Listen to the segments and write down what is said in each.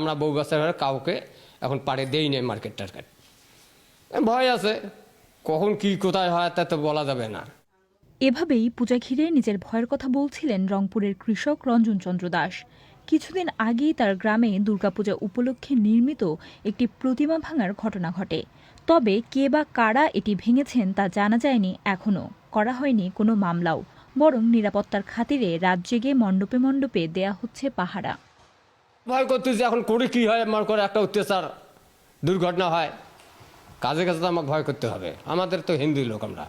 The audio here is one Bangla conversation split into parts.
আমরা বউ বাচ্চার কাউকে এখন পাড়ে দেই নেই মার্কেট টার্কেট ভয় আছে, কখন কি কোথায় হয় তা তো বলা যাবে না। এভাবেই পূজা ঘিরে নিজের ভয়ের কথা বলছিলেন রংপুরের কৃষক রঞ্জন চন্দ্র দাস। কিছুদিন আগেই তার গ্রামে দুর্গাপূজা উপলক্ষে নির্মিত একটি প্রতিমা ভাঙার ঘটনা ঘটে। তবে কে বা কারা এটি ভেঙেছেন তা জানা যায়নি এখনও করা হয়নি কোনো মামলাও, বরং নিরাপত্তার খাতিরে রাত জেগে মণ্ডপে মণ্ডপে দেয়া হচ্ছে পাহারা। ভয় করতেছি, এখন করে কি হয়? আমার করে একটা অত্যাচার, দুর্ঘটনা হয়। কাজে কাজে তো আমাকে ভয় করতে হবে। আমাদের তো হিন্দু লোক আমরা।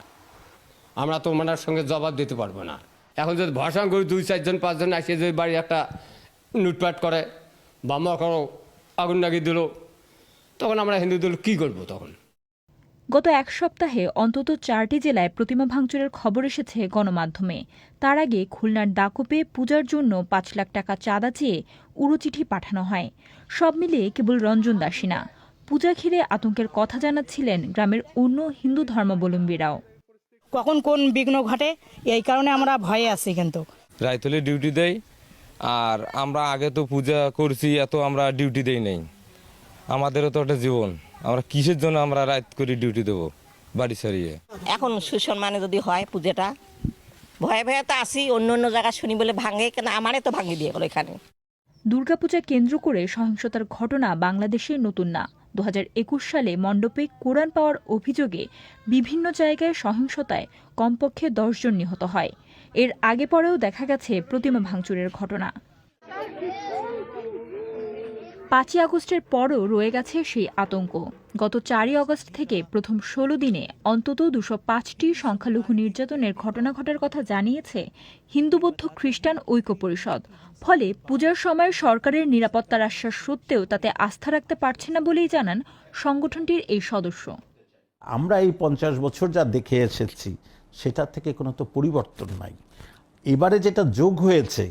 আমরা তো ওনার সঙ্গে জবাব দিতে পারব না। এখন যদি ভরসা করি, দুই চারজন, পাঁচজন আসে, যদি বাড়ি একটা লুটপাট করে বা মা করো আগুন লাগিয়ে দিল, তখন আমরা হিন্দু দল কী করব তখন? গত এক সপ্তাহে অন্তত চারটি জেলায় প্রতিমা ভাঙচুরের খবর এসেছে গণমাধ্যমে। তার আগে খুলনার দাকুপে পূজার জন্য পাঁচ লাখ টাকা চাঁদা চেয়ে উড়োচিঠি পাঠানো হয়। সব মিলিয়ে কেবল রঞ্জন দাসী না। পূজা ঘিরে আতঙ্কের কথা জানাচ্ছিলেন গ্রামের অন্য হিন্দু ধর্মাবলম্বীরাও। কখন কোন বিঘ্ন ঘটে এই কারণে আমরা ভয়ে আছি কিন্তু। রায়তলে ডিউটি দেয় আর আমরা আগে তো পূজা করছি এত আমরা ডিউটি দেই নাই। আমাদেরও তো একটা জীবন। আমরা কিসের জন্য আমরা রাত করে ডিউটি দেবো? বাড়ি সারিয়ে এখন সুসম্মানে যদি হয় পুজোটা ভয়ে ভয়ে তো আসি অন্য অন্য জায়গা শুনি বলে ভাঙে কেন আমারে তো ভাঙিয়ে দিয়ে গেলো এখানে। দুর্গাপূজা কেন্দ্র করে সহিংসতার ঘটনা বাংলাদেশে নতুন না। দু হাজার একুশ সালে মণ্ডপে কোরআন পাওয়ার অভিযোগে বিভিন্ন জায়গায় সহিংসতায় কমপক্ষে দশজন নিহত হয়। এর আগে পরেও দেখা গেছে প্রতিমা ভাঙচুরের ঘটনা। পাঁচই আগস্টের পরও রয়ে গেছে সেই আতঙ্ক। গত চারই আগস্ট থেকে প্রথম ষোলো দিনে অন্তত দুশো পাঁচটি সংখ্যালঘু নির্যাতনের ঘটনা ঘটার কথা জানিয়েছে হিন্দু বৌদ্ধ খ্রিস্টান ঐক্য পরিষদ। ফলে পূজার সময় সরকারের নিরাপত্তার আশ্বাস সত্ত্বেও তাতে আস্থা রাখতে পারছে না বলেই জানান সংগঠনটির এই সদস্য। আমরা এই পঞ্চাশ বছর যা দেখে এসেছি সেটা থেকে কোনো তো পরিবর্তন নাই। এবারে যেটা যোগ হয়েছে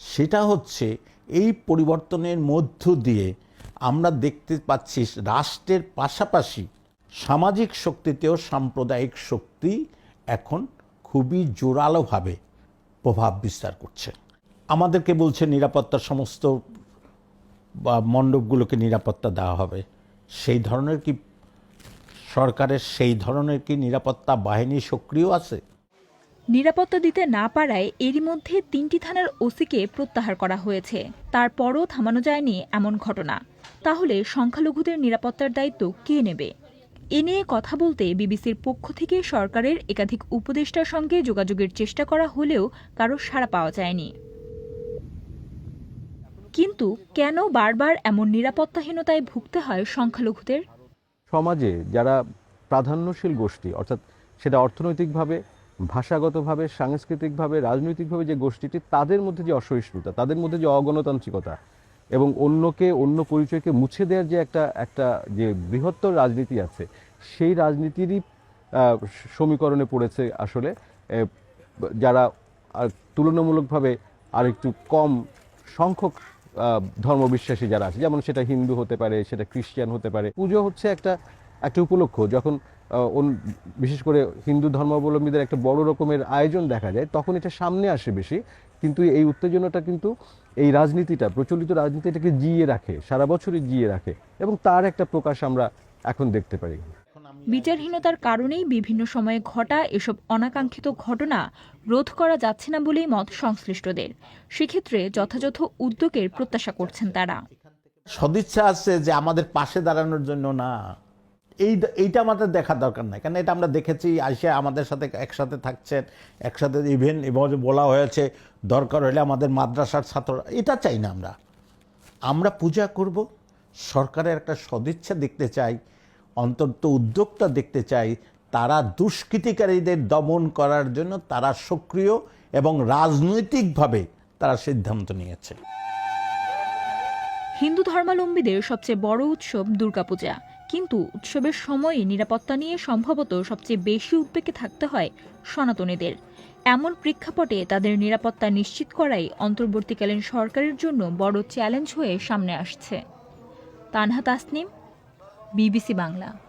সেটা হচ্ছে এই পরিবর্তনের মধ্য দিয়ে আমরা দেখতে পাচ্ছি রাষ্ট্রের পাশাপাশি সামাজিক শক্তিতেও সাম্প্রদায়িক শক্তি এখন খুবই জোরালোভাবে প্রভাব বিস্তার করছে। আমাদেরকে বলছে নিরাপত্তার সমস্ত বা মণ্ডপগুলোকে নিরাপত্তা দেওয়া হবে। সেই ধরনের কি সরকারের সেই ধরনের কি নিরাপত্তা বাহিনী সক্রিয় আছে? নিরাপত্তা দিতে না পারায় এরই মধ্যে তিনটি থানার ওসিকে প্রত্যাহার করা হয়েছে। তারপরও থামানো যায়নি এমন ঘটনা। তাহলে সংখ্যালঘুদের নিরাপত্তার দায়িত্ব কে নেবে? এ নিয়ে কথা বলতে বিবিসির পক্ষ থেকে সরকারের একাধিক উপদেষ্টার সঙ্গে যোগাযোগের চেষ্টা করা হলেও কারও সাড়া পাওয়া যায়নি। কিন্তু কেন বারবার এমন নিরাপত্তাহীনতায় ভুগতে হয় সংখ্যালঘুদের? সমাজে যারা প্রাধান্যশীল গোষ্ঠী, অর্থাৎ সেটা অর্থনৈতিকভাবে ভাষাগতভাবে, সাংস্কৃতিকভাবে, রাজনৈতিকভাবে যে গোষ্ঠীটি, তাদের মধ্যে যে অসহিষ্ণুতা, তাদের মধ্যে যে অগণতান্ত্রিকতা এবং অন্যকে, অন্য পরিচয়কে মুছে দেওয়ার যে একটা একটা যে বৃহত্তর রাজনীতি আছে, সেই রাজনীতিরই সমীকরণে পড়েছে আসলে যারা আর তুলনামূলকভাবে আরেকটু কম সংখ্যক ধর্মবিশ্বাসী যারা আছে, যেমন সেটা হিন্দু হতে পারে, সেটা খ্রিস্টান হতে পারে। পুজো হচ্ছে একটা একটা উপলক্ষ যখন বিশেষ করে হিন্দু ধর্মাবলম্বীদের একটা বড় রকমের আয়োজন দেখা যায় তখন এটা সামনে আসে বেশি। কিন্তু এই উত্তেজনাটা কিন্তু এই রাজনীতিটা প্রচলিত রাজনীতিটাকে জিয়ে রাখে সারা বছরই জিয়ে রাখে এবং তার একটা প্রকাশ আমরা এখন দেখতে পারি। বিচারহীনতার কারণেই বিভিন্ন সময়ে ঘটা এসব অনাকাঙ্ক্ষিত ঘটনা রোধ করা যাচ্ছে না বলেই মত সংশ্লিষ্টদের। সেক্ষেত্রে যথাযথ উদ্যোগের প্রত্যাশা করছেন তারা। সদিচ্ছা আছে যে আমাদের পাশে দাঁড়ানোর জন্য না। এই এইটা আমাদের দেখার দরকার নাই। কারণ এটা আমরা দেখেছি আইসা আমাদের সাথে একসাথে থাকছেন, একসাথে ইভেন বলা হয়েছে, দরকার হলে আমাদের মাদ্রাসার ছাত্ররা, এটা চাই না আমরা। আমরা পূজা করব, সরকারের একটা সদিচ্ছা দেখতে চাই, অন্তত উদ্যোক্তা দেখতে চাই, তারা দুষ্কৃতিকারীদের দমন করার জন্য তারা সক্রিয় এবং রাজনৈতিকভাবে তারা সিদ্ধান্ত নিয়েছে। হিন্দু ধর্মাবলম্বীদের সবচেয়ে বড় উৎসব দুর্গাপূজা। কিন্তু উৎসবের সময়ে নিরাপত্তা নিয়ে সম্ভবত সবচেয়ে বেশি উদ্বেগে থাকতে হয় সনাতনীদের। এমন প্রেক্ষাপটে তাদের নিরাপত্তা নিশ্চিত করাই অন্তর্বর্তীকালীন সরকারের জন্য বড় চ্যালেঞ্জ হয়ে সামনে আসছে। তানহা তাসনিম, বিবিসি বাংলা।